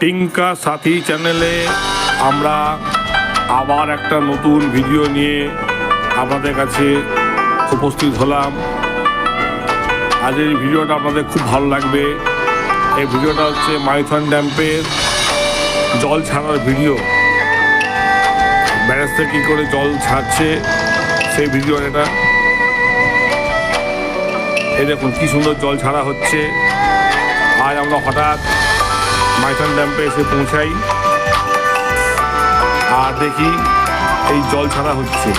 টিঙ্কা সাথী চ্যানেলে আমরা আবার একটা নতুন ভিডিও নিয়ে আপনাদের কাছে উপস্থিত হলাম। এই ভিডিওটা আপনাদের খুব ভালো লাগবে। এই ভিডিওটা হচ্ছে মাইথন ড্যাম্পের জল ছাড়ার ভিডিও। ব্যারেজ থেকে কী করে জল ছাড়ছে সেই ভিডিও এটা। এই দেখুন, কী সুন্দর জল ছাড়া হচ্ছে। আজ আমরা হঠাৎ মাইথন ড্যাম্পে এসে পৌঁছাই। আর দেখি এই জল ছাড়া হচ্ছে।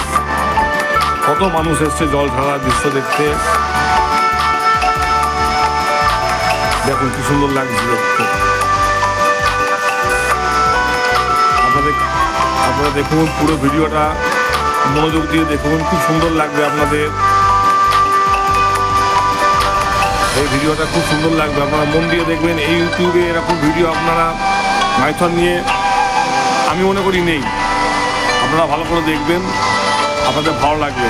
কত মানুষ এসছে জল ছাড়ার দৃশ্য দেখতে। দেখুন কি সুন্দর লাগছে দেখতে। আপনাদের, আপনারা দেখুন পুরো ভিডিওটা, মনোযোগ দিয়ে দেখুন, খুব সুন্দর লাগবে আপনাদের। এই ভিডিওটা খুব সুন্দর লাগবে। আপনারা মন দিয়ে দেখবেন, এই ইউটিউবে এরকম ভিডিও আপনারা মাইথন নিয়ে আমি মনে করি নেই। আপনারা ভালো করে দেখবেন, আপনাদের ভালো লাগবে।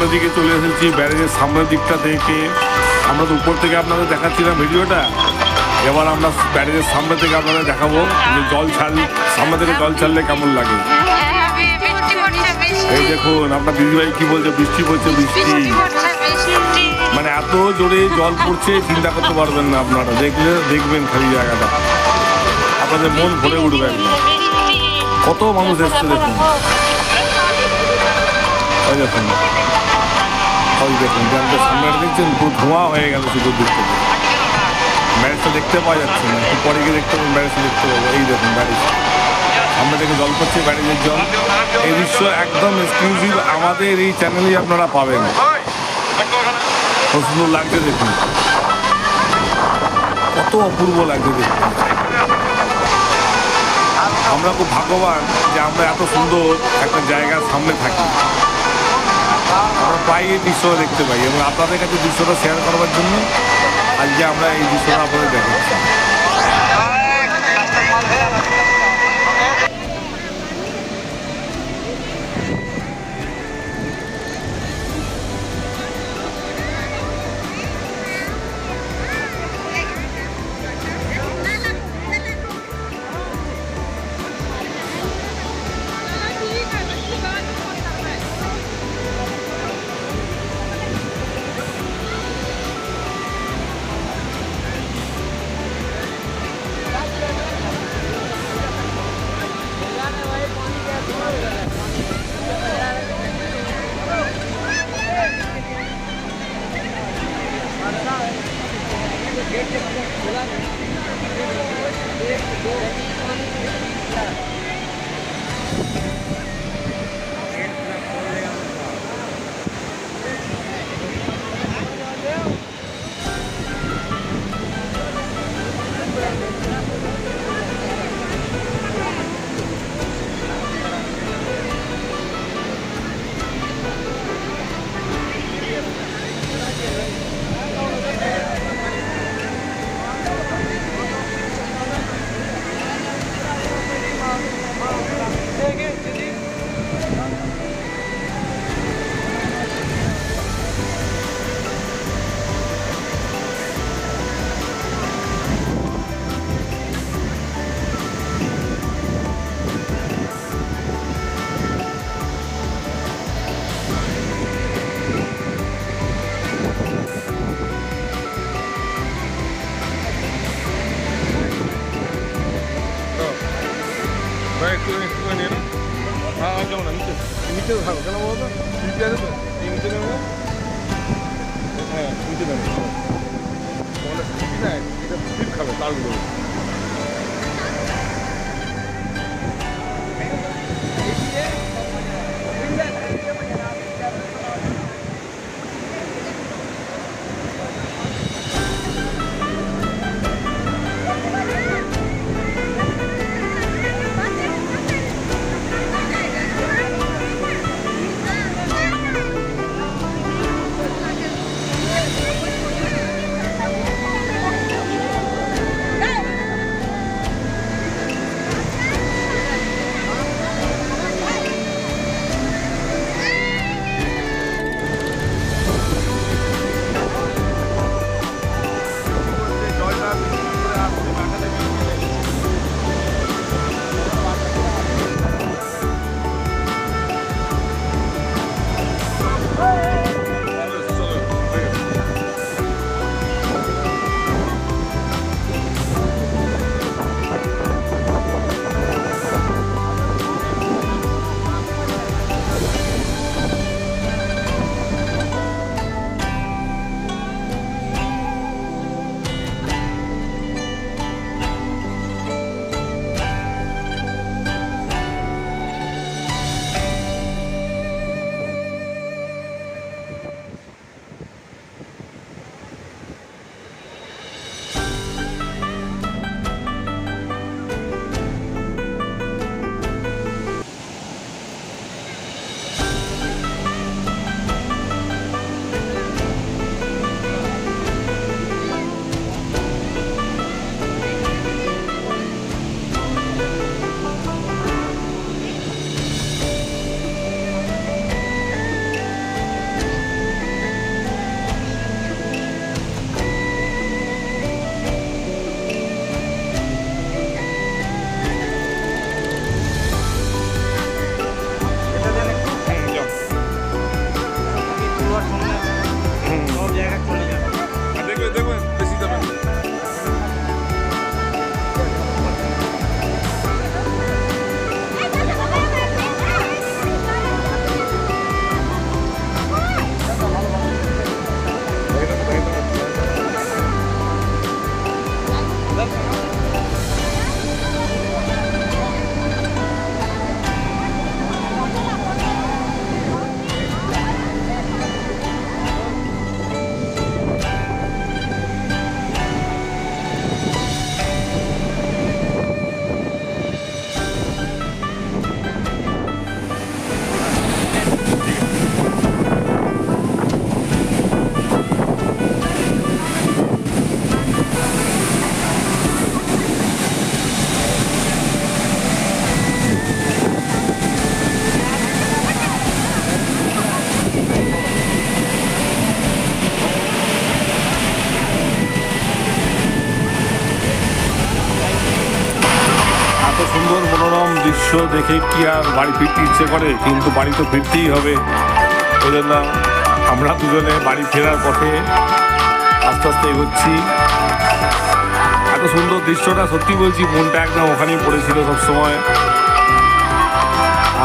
সামনের দিকে চলে এসেছি ব্যারেজের সামনের দিকটা থেকে আমরা তো উপর থেকে আপনাদের দেখাচ্ছিলাম ভিডিওটা। এবার আমরা ব্যারেজের সামনে থেকে আপনাদের দেখাবো যে জল ছাড় সামনে থেকে জল ছাড়লে কেমন লাগে। এই দেখুন, আপনার দিদিভাই কি বলছে? বৃষ্টি পড়ছে, বৃষ্টি। মানে এত জোরে জল পড়ছে, চিন্তা করতে পারবেন না আপনারা। দেখলে দেখবেন খালি জায়গাটা। আপনাদের মন ভরে উঠবে। কত মানুষ এসছে দেখুন। ওই দেখুন ওই দেখুন ড্যামটার সামনে দেখছেন ধোঁয়া হয়ে গেল শুধু দূর থেকে। ব্যারেজটা দেখতে পাওয়া যাচ্ছে না, একটু পরে গিয়ে দেখতে পাবেন, ব্যারেজটা দেখতে পাবো। এই দেখুন, ব্যারেজ। সামনে থেকে জল পড়ছে ব্যারেজের জল। এই দৃশ্য একদম এক্সক্লুসিভ আমাদের এই চ্যানেলেই আপনারা পাবেন। খুব সুন্দর লাগছে দেখুন। কত অপূর্ব লাগছে দেখুন। আমরা খুব ভাগ্যবান যে আমরা এত সুন্দর একটা জায়গার সামনে থাকি। আমরা প্রায় এই দৃশ্য দেখতে পাই এবং আপনাদের কাছে দৃশ্যটা শেয়ার করবার জন্য আজকে আমরা এই দৃশ্যটা আপনাদের দেখাচ্ছি। Whoa. হ্যাঁ যাব না নিচে নিচে থাকো কেন বলো তো নিচে আছে তো এই নিচে নেব হ্যাঁ নিচে নেব না এটা সিট খাবে তারগুলো দৃশ্য দেখে কি আর বাড়ি ফিরতে ইচ্ছে করে? কিন্তু বাড়ি তো ফিরতেই হবে। ওই জন্য আমরা দুজনে বাড়ি ফেরার পথে আস্তে আস্তে এগোচ্ছি। এত সুন্দর দৃশ্যটা সত্যি বলছি, মনটা একদম ওখানেই পড়েছিল সবসময়।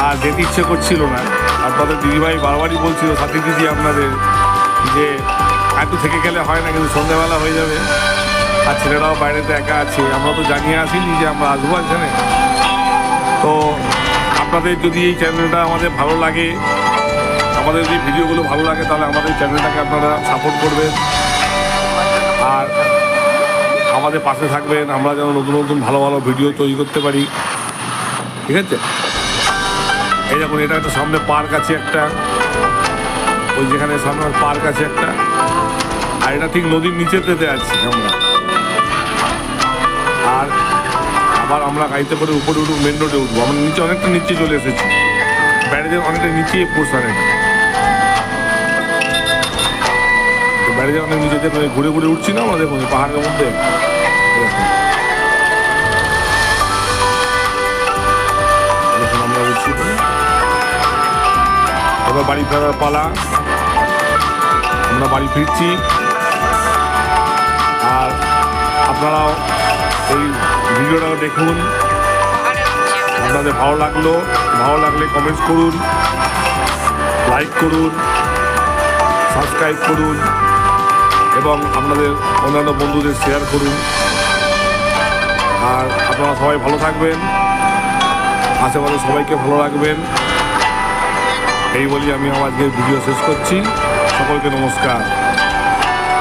আর যেতে ইচ্ছে করছিল না। আর আপনাদের দিদিভাই বারবারই বলছিল, সাথী দিদি, আপনাদের যে একটু থেকে গেলে হয় না, কিন্তু সন্ধ্যাবেলা হয়ে যাবে। আর ছেলেরাও বাইরেতে একা আছে। আমরা তো জানিয়ে আসিনি যে আমরা আসব এখানে তো আপনাদের যদি এই চ্যানেলটা আমাদের ভালো লাগে, আমাদের যদি ভিডিওগুলো ভালো লাগে, তাহলে আমাদের চ্যানেলটাকে আপনারা সাপোর্ট করবেন। আর আমাদের পাশে থাকবেন, আমরা যেন নতুন নতুন ভালো ভালো ভিডিও তৈরি করতে পারি। ঠিক আছে? এই দেখুন, এটা একটা সামনে পার্ক আছে একটা। ওই যেখানে সামনে পার্ক আছে একটা। আর এটা ঠিক নদীর নিচেতে আছি আমরা আর আবার আমরা গাড়িতে করে উপরে উঠবো মেন রোডে উঠবো। আমরা নিচে অনেকটা নিচে চলে এসেছি। ব্যারেজের অনেকটা নিচে পৌঁছানে ব্যারেজের অনেক করে ঘুরে ঘুরে উঠছি না আমরা, দেখুন পাহাড়ের মধ্যে। বাড়ি ফেরার পালা। আমরা বাড়ি ফিরছি। আর আপনারাও এই ভিডিওটাও দেখুন। আপনাদের ভালো লাগল, ভালো লাগলে কমেন্টস করুন লাইক করুন সাবস্ক্রাইব করুন, এবং আপনাদের অন্যান্য বন্ধুদের শেয়ার করুন। আর আপনারা সবাই ভালো থাকবেন, আশেপাশে সবাইকে ভালো রাখবেন। এই বলি আমি আমার আজকের ভিডিও শেষ করছি। সকলকে নমস্কার।